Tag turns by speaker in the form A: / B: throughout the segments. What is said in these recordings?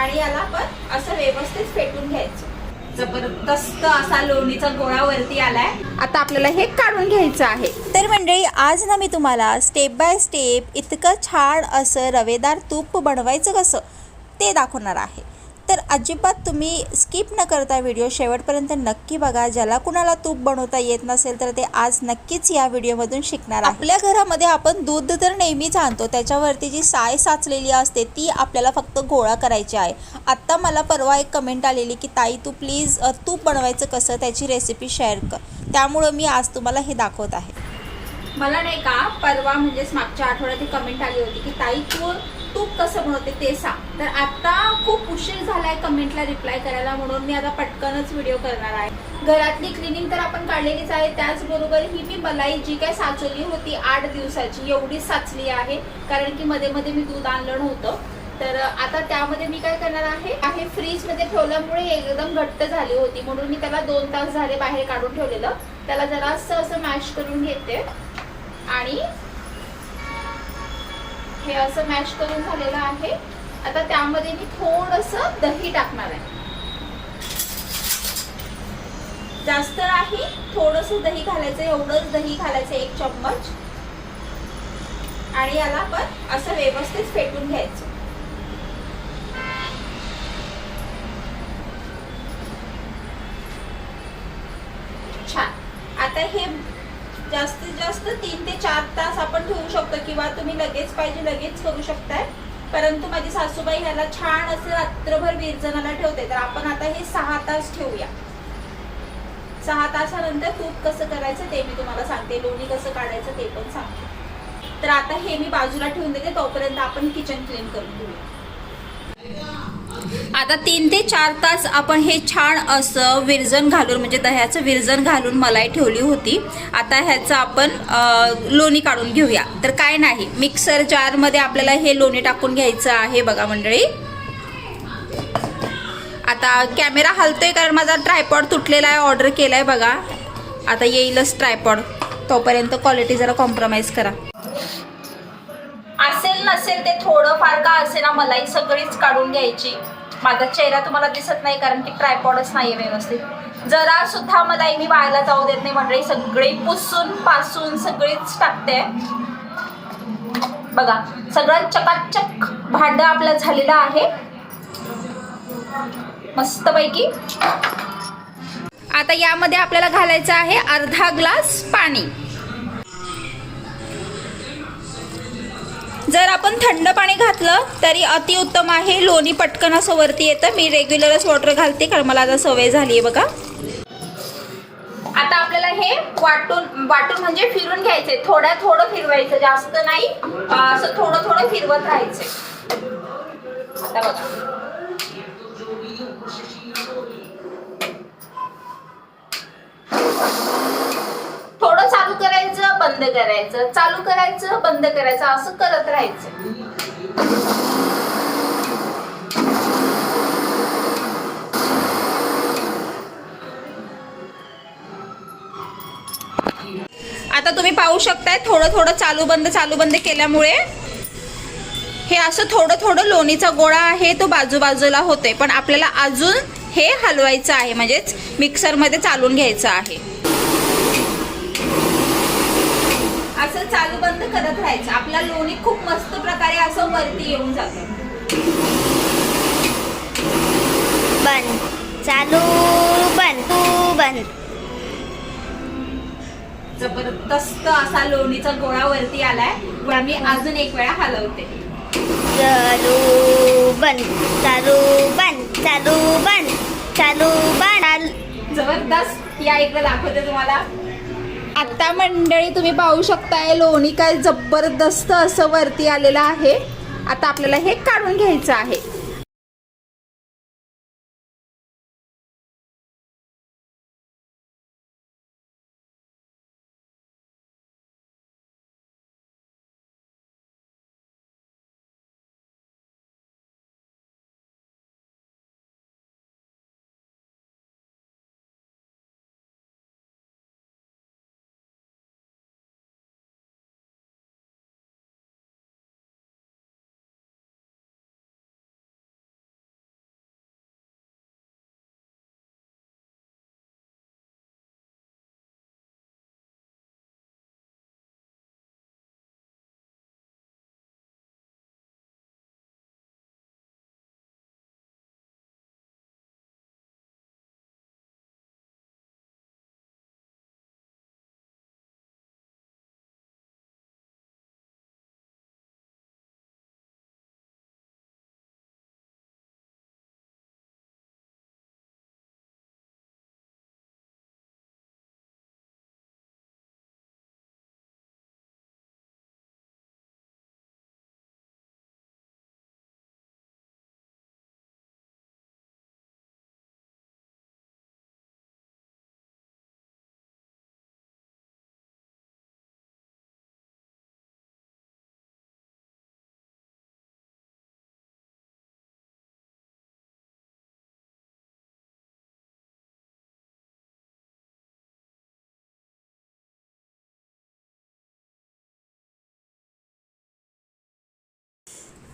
A: आणि याला आपण असं व्यवस्थित फेटून घ्यायचं. जबरदस्त असा लोणीचा गोळा वरती आलाय. आता आपल्याला हे काढून घ्यायचं आहे.
B: तर मंडळी आज ना मी तुम्हाला स्टेप बाय स्टेप इतकं छान असं रवेदार तूप बनवायचं कसं ते दाखवणार आहे. तर अजिबात तुम्ही स्किप न करता व्हिडिओ शेवटपर्यंत नक्की बघा. ज्याला कुणाला तूप बनवता येत नसेल तर ते आज नक्कीच या व्हिडिओमधून शिकणार आहे. आपल्या घरामध्ये आपण दूध तर नेहमीच आणतो. त्याच्यावरती जी साय साचलेली असते ती आपल्याला फक्त गोळा करायची आहे. आत्ता मला परवा एक कमेंट आलेली की ताई तू प्लीज तूप बनवायचं कसं? त्याची रेसिपी शेअर कर. त्यामुळं मी आज तुम्हाला हे दाखवत आहे.
A: मला नाही का परवा म्हणजेच मागच्या आठवड्यात ही कमेंट आली होती की ताई तू तूप कसं बनवते ते सांग. तर आता खूप उशीर झालाय कमेंटला रिप्लाय करायला म्हणून मी आता पटकनच व्हिडिओ करणार आहे. घरातली क्लिनिंग तर आपण काढलेलीच आहे. त्याचबरोबर ही मी मलाई जी काय साचवली होती आठ दिवसाची एवढी साचली आहे. कारण की मध्ये मध्ये मी दूध आणलं नव्हतं. तर आता त्यामध्ये मी काय करणार आहे? आहे फ्रीजमध्ये ठेवल्यामुळे एकदम घट्ट झाली होती. म्हणून मी त्याला दोन तास झाले बाहेर काढून ठेवलेलं. त्याला जरासं असं मॅश करून घेते. आणि हे असं मॅश करून झालेलं आहे. आता त्यामध्ये मी थोडस दही टाकणार आहे. जास्त नाही थोडस दही घालायचं एवढंच दही घालायचं एक चम्मच. आणि याला पण असं व्यवस्थित फेटून घ्यायचं. छान. आता हे जास्तीत जास्त तीन ते चार तास आपण ठेवू शकतो किंवा तुम्ही लगेच पाहिजे लगेच करू शकताय. परंतु माझी सासूबाई ह्याला छान असं रात्रभर विरजनाला ठेवते. तर आपण आता हे सहा तास ठेवूया. सहा तासानंतर तूप कसं करायचं ते मी तुम्हाला सांगते. लोणी कसं काढायचं ते पण सांगते. तर आता हे मी बाजूला ठेवून देते. तोपर्यंत आपण किचन क्लीन करून घेऊया. आता तीन ते चार तास आपण हे छान असं विरजन घालून म्हणजे दह्याचं विरजन घालून मलाई ठेवली होती. आता ह्याचं आपण लोणी काढून घेऊया. तर काय नाही मिक्सर जारमध्ये आपल्याला हे लोणी टाकून घ्यायचं आहे बघा मंडळी. आता कॅमेरा हलतोय कारण माझा ट्रायपॉड तुटलेला आहे ऑर्डर केला आहे बघा. आता येईलच ट्रायपॉड. तोपर्यंत क्वालिटी जरा कॉम्प्रोमाइज करा. असेल नसेल ते थोडं फार का असे ना मलाई सगळीच काढून घ्यायची. माझा चेहरा तुम्हाला दिसत नाही कारण की ट्रायपॉडच नाहीये व्यवस्थित. जरा सुद्धा मलाई मी वायाला जाऊ देत नाही मंडळी. सगळी पुसून पासून सगळीच टाकते. बघा सगळं चकाचक भांड आपलं झालेलं आहे. मस्तपैकी. आता यामध्ये आपल्याला घालायचं आहे अर्धा ग्लास पाणी. जर आपण थंड पाणी घातलं तरी अतिउत्तम आहे. लोणी पटकन असं वरती येतं. मी रेग्युलरच वॉटर घालते कारण मला आता सवय झाली आहे बघा. आता आपल्याला हे वाटून वाटून म्हणजे फिरून घ्यायचे थोड्या थोडं फिरवायचं. जास्त नाही. असं थोडं थोडं फिरवत राहायचं आता बघा थोडं चालू करायचं बंद करायचं चालू करायचं बंद करायचं असं करत राहायचं. आता तुम्ही पाहू शकताय थोडं थोडं चालू बंद चालू बंद केल्यामुळे हे असं थोडं थोडं लोणीचा गोळा आहे तो बाजूबाजूला होतोय. पण आपल्याला अजून हे हलवायचं आहे म्हणजेच मिक्सरमध्ये चालून घ्यायचं आहे असं चालू राहायचं आपला लोणी खूप मस्त प्रकारे असं वरती येऊन जातं.
C: बंद. चालू बंद. बंद.
A: जबरदस्त असा लोणीचा गोळा वरती आलाय. मी अजून एक वेळा हलवते.
C: चालू बंद. चालू बंद. चालू बंद. चालू बंद.
A: जबरदस्त. या इकडे दाखवते तुम्हाला. आता मंडळी तुम्ही पाहू शकताय लोणी काय जबरदस्त असं वरती आलेलं आहे. आता आपल्याला हे काढून घ्यायचं आहे.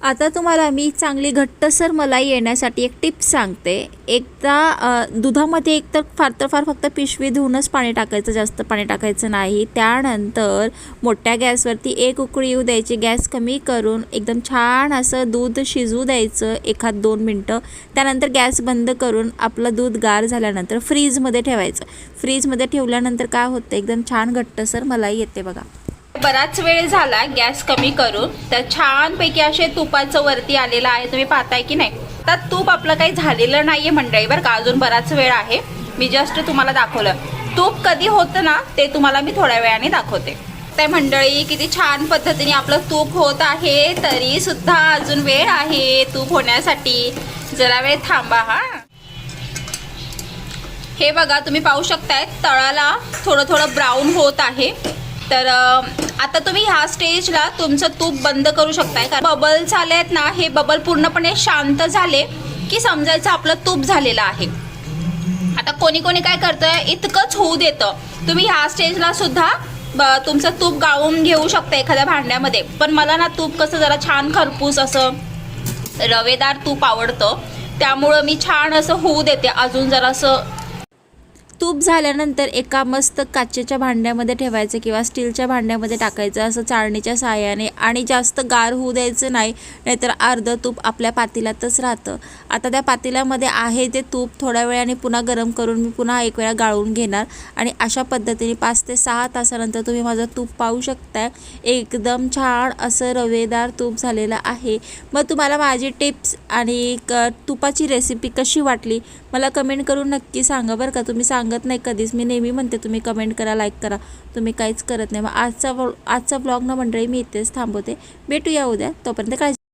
A: आता तुम्हाला मी चांगली घट्टसर मलाई येण्यासाठी एक टिप्स सांगते. एकदा दुधामध्ये एक तर फार तर फार फक्त पिशवी धुवूनच पाणी टाकायचं जास्त पाणी टाकायचं नाही. त्यानंतर मोठ्या गॅसवरती एक उकळी येऊ द्यायची गॅस कमी करून एकदम छान असं दूध शिजू द्यायचं एखाद दोन मिनटं. त्यानंतर गॅस बंद करून आपलं दूध गार झाल्यानंतर फ्रीजमध्ये ठेवायचं. फ्रीजमध्ये ठेवल्यानंतर काय होतं? एकदम छान घट्टसर मलाई येते बघा.
D: बराच वेळ झाला गॅस कमी करून तर छानपैकी असे तुपाचं वरती आलेलं आहे. तुम्ही पाहताय की नाही? तर तूप आपलं काही झालेलं नाहीये मंडळी बरं का? अजून बराच वेळ आहे. मी जस्ट तुम्हाला दाखवलं. तूप कधी होतं ना ते तुम्हाला मी थोड्या वेळाने दाखवते. त्या मंडळी किती छान पद्धतीने आपलं तूप होत आहे तरी सुद्धा अजून वेळ आहे तूप होण्यासाठी. जरा वेळ थांबा हा. हे बघा तुम्ही पाहू शकताय तळाला थोडं थोडं ब्राऊन होत आहे. तर आता तुम्ही ह्या स्टेजला तुमचं तूप बंद करू शकताय. कारण बबल्स आले आहेत ना हे बबल पूर्णपणे शांत झाले की समजायचं आपलं तूप झालेलं आहे. आता कोणी कोणी काय करतंय इतकंच होऊ देतं. तुम्ही ह्या स्टेजला सुद्धा ब- तुमचं तूप गाळून घेऊ शकता एखाद्या भांड्यामध्ये. पण मला ना तूप कसं जरा छान खरपूस असं रवेदार तूप आवडतं. त्यामुळं मी छान असं होऊ देते. अजून जरासं
A: तूप झाल्यानंतर एका मस्त काचेच्या भांड्यामध्ये ठेवायचं किंवा स्टीलच्या भांड्यामध्ये टाकायचं असं चाळणीच्या साहाय्याने. आणि जास्त गार होऊ द्यायचं नाही नाहीतर अर्धं तूप आपल्या पातेल्यातच राहतं. आता त्या पातेल्यामध्ये आहे ते तूप थोड्या वेळाने पुन्हा गरम करून मी पुन्हा एक वेळा गाळून घेणार. आणि अशा पद्धतीने पाच ते सहा तासानंतर तुम्ही माझं तूप पाहू शकताय. एकदम छान असं रवेदार तूप झालेलं आहे. मग तुम्हाला माझी टिप्स आणि क तुपाची रेसिपी कशी वाटली मला कमेंट करून नक्की सांगा बरं का. तुम्ही सांग सांगत नाही कधीच. मी नेहमी म्हणते तुम्ही कमेंट करा लाईक करा. तुम्ही काहीच करत नाही. मग आजचा आजचा ब्लॉग ना मंडळी मी इथेच थांबवते. भेटूया उद्या. तोपर्यंत काळजी